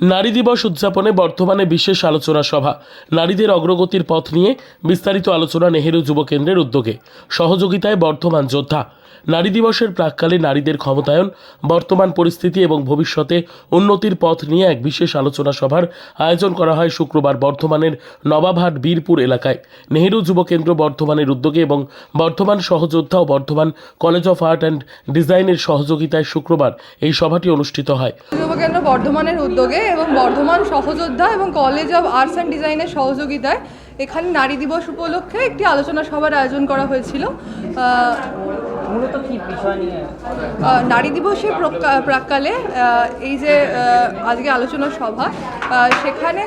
নারী দিবস উদযাপনে বর্তমানে বিশেষ আলোচনা সভা। নারীদের অগ্রগতির পথ নিয়ে বিস্তারিত আলোচনা নেহেরু যুব কেন্দ্রের উদ্যোগে। সহযোগিতায় বর্তমান যোদ্ধা। নারী দিবসের প্রাককালে নারীদের ক্ষমতায়ন, বর্তমান পরিস্থিতি এবং ভবিষ্যতে উন্নতির পথ নিয়ে এক বিশেষ আলোচনা সভার আয়োজন করা হয় শুক্রবার বর্ধমানের নবাবহাট বীরপুর এলাকায়। নেহেরু যুব কেন্দ্র বর্ধমানের উদ্যোগে এবং বর্ধমান সহযোদ্ধা ও Bardhaman college of art and ডিজাইনের সহযোগিতায় শুক্রবার এই সভাটি অনুষ্ঠিত হয়। যুবকেন্দ্র বর্ধমানের উদ্যোগে এবং বর্ধমান সহযোদ্ধা এবং কলেজ অব আর্টস অ্যান্ড ডিজাইনের সহযোগিতায় এখানে নারী দিবস উপলক্ষে একটি আলোচনা সভার আয়োজন করা হয়েছিল। মূলত কি বিষয় নিয়ে? নারী দিবসের প্রকা- প্রাক্কালে এই যে আজকে আলোচনা সভা সেখানে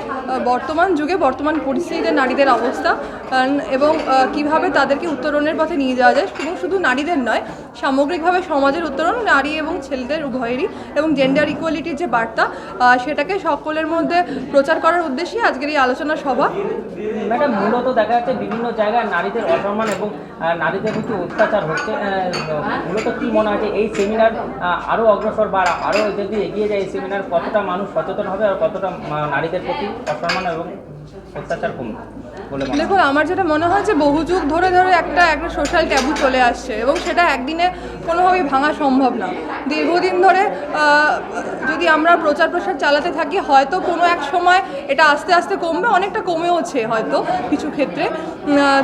বর্তমান যুগে বর্তমান পরিস্থিতিতে নারীদের অবস্থা এবং কীভাবে তাদেরকে উত্তরণের পথে নিয়ে যাওয়া যায় এবং শুধু নারীদের নয় সামগ্রিকভাবে সমাজের উত্তরণ নারী এবং ছেলেদের উভয়েরই এবং জেন্ডার ইকুয়ালিটির যে বার্তা সেটাকে সকলের মধ্যে প্রচার করার উদ্দেশ্যেই আজকের এই আলোচনা সভা। ম্যাডাম মূলত দেখা যাচ্ছে বিভিন্ন জায়গায় নারীদের অসম্মান এবং নারীদের প্রতি অত্যাচার হচ্ছে মূলত কি মনে হয় যে এই সেমিনার আরও অগ্রসর বা আরও যদি এগিয়ে যায় এই সেমিনার কতটা মানুষ সচেতন হবে আর কতটা নারীদের প্রতি অসম্মান এবং অত্যাচার কমবে বলে মনে দেখুন আমার যেটা মনে হয় যে বহু যুগ ধরে ধরে একটা একটা সোশ্যাল ট্যাবু চলে আসছে এবং সেটা একদিনে কোনোভাবেই ভাঙা সম্ভব না। দীর্ঘদিন ধরে যদি আমরা প্রচার প্রসার চালাতে থাকি হয়তো কোনো এক সময় এটা আস্তে আস্তে কমবে অনেকটা কমেওছে হয়তো কিছু ক্ষেত্রে।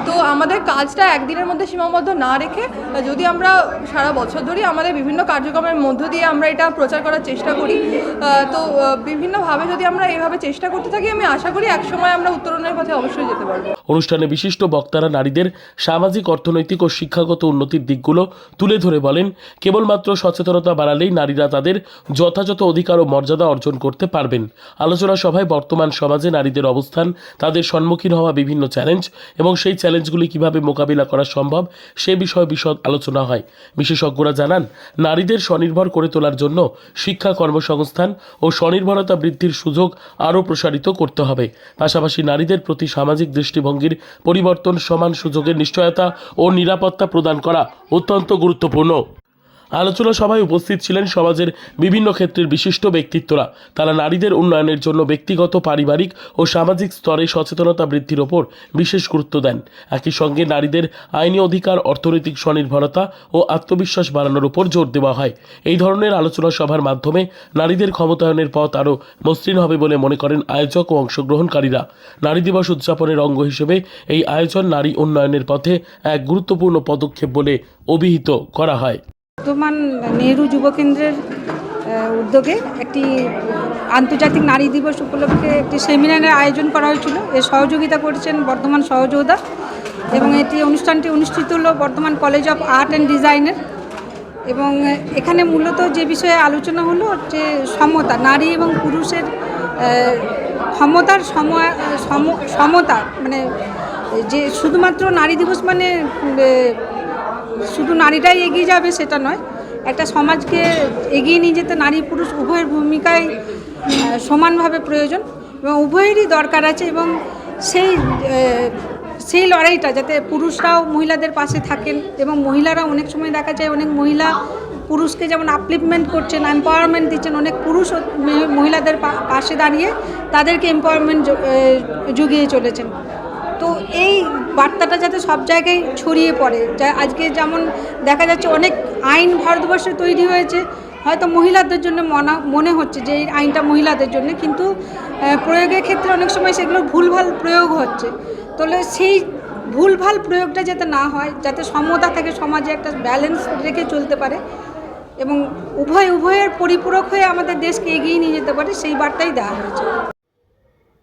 তো আমাদের কাজটা একদিনের মধ্যে সীমাবদ্ধ না রেখে যদি আমরা সারা বছর ধরেই আমাদের বিভিন্ন কার্যক্রমের মধ্য দিয়ে আমরা এটা প্রচার করার চেষ্টা করি তো বিভিন্নভাবে যদি আমরা এভাবে চেষ্টা করতে থাকি আমি আশা করি একসময় আমরা উত্তরণের পথে অবশ্যই যেতে পারব। অনুষ্ঠানে বিশিষ্ট বক্তারা নারীদের সামাজিক, অর্থনৈতিক ও শিক্ষাগত উন্নতির দিকগুলো তুলে ধরে বলেন, কেবলমাত্র সচেতনতা বাড়ালেই নারীরা তাদের যথাযথ অধিকার ও মর্যাদা অর্জন করতে পারবেন। আলোচনা সভায় বর্তমান সমাজে নারীদের অবস্থান, তাদের সম্মুখীন হওয়া বিভিন্ন চ্যালেঞ্জ এবং সেই চ্যালেঞ্জগুলি কীভাবে মোকাবিলা করা সম্ভব সে বিষয়ে বিশদ আলোচনা হয়। বিশেষজ্ঞরা জানান, নারীদের স্বনির্ভর করে তোলার জন্য শিক্ষা কর্মসংস্থান ও স্বনির্ভরতা বৃদ্ধির সুযোগ আরও প্রসারিত করতে হবে। পাশাপাশি নারীদের প্রতি সামাজিক দৃষ্টিভঙ্গির পরিবর্তন সমান সুযোগের নিশ্চয়তা ও নিরাপত্তা প্রদান করা অত্যন্ত গুরুত্বপূর্ণ। আলোচনা সভায় উপস্থিত ছিলেন সমাজের বিভিন্ন ক্ষেত্রের বিশিষ্ট ব্যক্তিত্বরা। তারা নারীদের উন্নয়নের জন্য ব্যক্তিগত, পারিবারিক ও সামাজিক স্তরে সচেতনতা বৃদ্ধির ওপর বিশেষ গুরুত্ব দেন। একই সঙ্গে নারীদের আইনি অধিকার, অর্থনৈতিক স্বনির্ভরতা ও আত্মবিশ্বাস বাড়ানোর উপর জোর দেওয়া হয়। এই ধরনের আলোচনা সভার মাধ্যমে নারীদের ক্ষমতায়নের পথ আরও মসৃণ হবে বলে মনে করেন আয়োজক ও অংশগ্রহণকারীরা। নারী দিবস উদযাপনের অঙ্গ হিসেবে এই আয়োজন নারী উন্নয়নের পথে এক গুরুত্বপূর্ণ পদক্ষেপ বলে অভিহিত করা হয়। বর্তমান নেহরু যুব কেন্দ্রের উদ্যোগে একটি আন্তর্জাতিক নারী দিবস উপলক্ষে একটি সেমিনারের আয়োজন করা হয়েছিল। এর সহযোগিতা করেছেন বর্তমান সহযোগিতা এবং এটি অনুষ্ঠানটি অনুষ্ঠিত হলো বর্তমান কলেজ অফ আর্ট অ্যান্ড ডিজাইনের। এবং এখানে মূলত যে বিষয়ে আলোচনা হলো যে সমতা, নারী এবং পুরুষের ক্ষমতার সময়, সম- সমতা মানে যে শুধুমাত্র নারী দিবস মানে শুধু নারীরাই এগিয়ে যাবে সেটা নয়, একটা সমাজকে এগিয়ে নিয়ে যেতে নারী পুরুষ উভয়ের ভূমিকায় সমানভাবে প্রয়োজন এবং উভয়েরই দরকার আছে এবং সেই সেই লড়াইটা যাতে পুরুষরাও মহিলাদের পাশে থাকেন এবং মহিলারা অনেক সময় দেখা যায় অনেক মহিলা পুরুষকে যেমন আপলিপমেন্ট করছেন এম্পাওয়ারমেন্ট দিচ্ছেন, অনেক পুরুষ মহিলাদের পাশে দাঁড়িয়ে তাদেরকে এম্পাওয়ারমেন্ট যুগিয়ে চলেছেন। তো এই বার্তাটা যাতে সব জায়গায় ছড়িয়ে পড়ে, যা আজকে যেমন দেখা যাচ্ছে অনেক আইন ভারতবর্ষে তৈরি হয়েছে, হয়তো মহিলাদের জন্য মনা, মনে হচ্ছে যে এই আইনটা মহিলাদের জন্য, কিন্তু প্রয়োগের ক্ষেত্রে অনেক সময় সেগুলো ভুলভাল প্রয়োগ হচ্ছে। তাহলে সেই ভুলভাল প্রয়োগটা যাতে না হয়, যাতে সমতা থাকে সমাজে একটা ব্যালেন্স রেখে চলতে পারে এবং উভয়, উভয়ের পরিপূরক হয়ে আমাদের দেশকে এগিয়ে নিয়ে যেতে পারে, সেই বার্তাই দেওয়া হয়েছে।